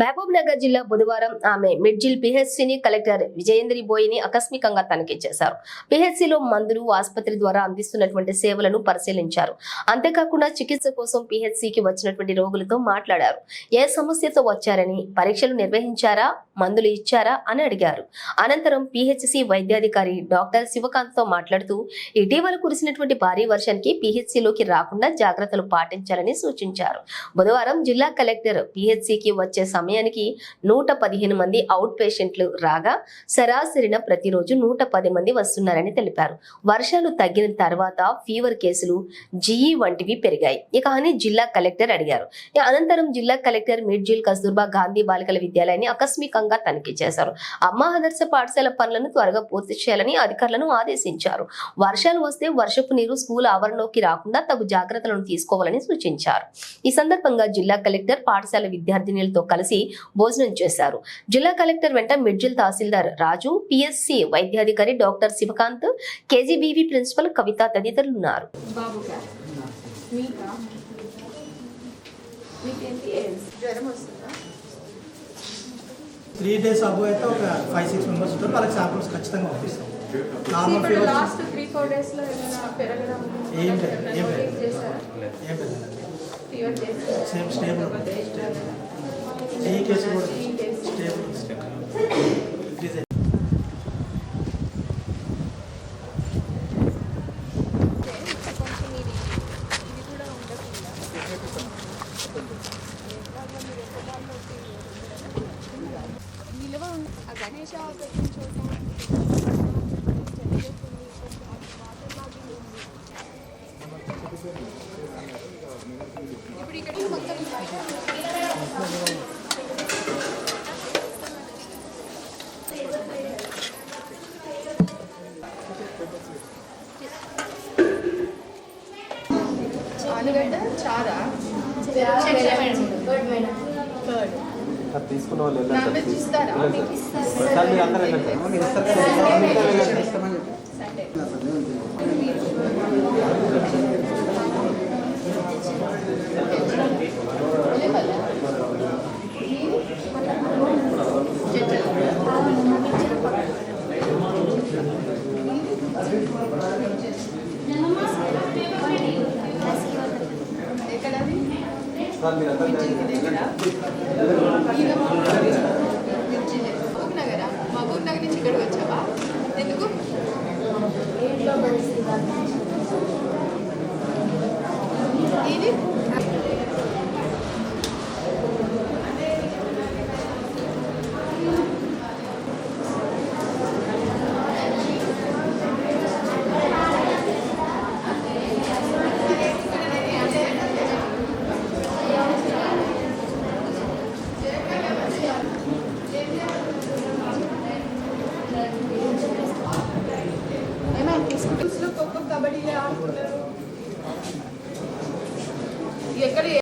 మహబూబ్ నగర్ జిల్లా బుధవారం ఆమె మిడ్జిల్ పిహెచ్సిని కలెక్టర్ విజయేంద్రి బోయిని ఆకస్మికంగా తనిఖీ చేశారు. పిహెచ్సిలో మందులు ఆసుపత్రి ద్వారా అందిస్తున్నటువంటి సేవలను పరిశీలించారు. అంతేకాకుండా చికిత్స కోసం పిహెచ్సికి వచ్చినటువంటి రోగులతో మాట్లాడారు. ఏ సమస్యతో వచ్చారని పరీక్షలు నిర్వహించారా మందులు ఇచ్చారా అని అడిగారు. అనంతరం పిహెచ్సి వైద్యాధికారి డాక్టర్ శివకాంత్తో మాట్లాడుతూ ఇటీవల కురిసినటువంటి భారీ వర్షానికి పిహెచ్సిలోకి రాకుండా జాగ్రత్తలు పాటించాలని సూచించారు. బుధవారం జిల్లా కలెక్టర్ పిహెచ్సికి వచ్చే సమయానికి నూట పదిహేను మంది అవుట్ పేషెంట్లు రాగా సరాసరిన ప్రతిరోజు నూట పది మంది వస్తున్నారని తెలిపారు. వర్షాలు తగ్గిన తర్వాత ఫీవర్ కేసులు జీఈ వంటివి పెరిగాయి. ఇక అని జిల్లా కలెక్టర్ అడిగారు. అనంతరం జిల్లా కలెక్టర్ మిడ్జిల్ కస్తూర్బా గాంధీ బాలికల విద్యాలయాన్ని ఆకస్మికంగా తనిఖీ చేశారు. అమ్మ ఆదర్శ పాఠశాల పనులను త్వరగా పూర్తి చేయాలని అధికారులను ఆదేశించారు. వర్షాలు వస్తే వర్షపు నీరు స్కూల్ ఆవరణలోకి రాకుండా తగు జాగ్రత్తలను తీసుకోవాలని సూచించారు. ఈ సందర్భంగా జిల్లా కలెక్టర్ పాఠశాల విద్యార్థినులతో కలిసి భోజనం చేశారు. జిల్లా కలెక్టర్ వెంట మిడ్జిల్ తహసీల్దార్ రాజు పిఎస్సి వైద్యాధికారి doctor Shivakant KGBV principal Kavitha తదితరులు ఉన్నారు. త్రీ డేస్ అబో అయితే ఒక ఫైవ్ సిక్స్ మెంబర్స్ ఉంటారు. వాళ్ళకి శాంపుల్స్ ఖచ్చితంగా పంపిస్తాం. Normal fever last three four డేస్లో ఏమైనా పెరగడం ఏం లేదు, ఏం లేదు. ఏం సేమ్ స్టేబుల్ ఈ కేసు కూడా స్టేబుల్ ఇంక్రీజ్ నిల్వ ఉంది ఆ గణేష పెట్టిన చోట చెట్టు కొంచెం వాటర్ లాగింగ్ ఉంది ఇప్పుడు ఇక్కడ మొత్తం ఆలుగడ్డ చారా తీసుకున్న వాళ్ళు నాన్ వెళ్ళండి. మహబూబ్ నగరా మహబూబ్ నగర్ నుంచి ఇక్కడికి వచ్చావా? ఎందుకు? ఇది స్కూల్స్లో ఖోఖో కబడ్డీ ఆడుకుంటారు ఎక్కడ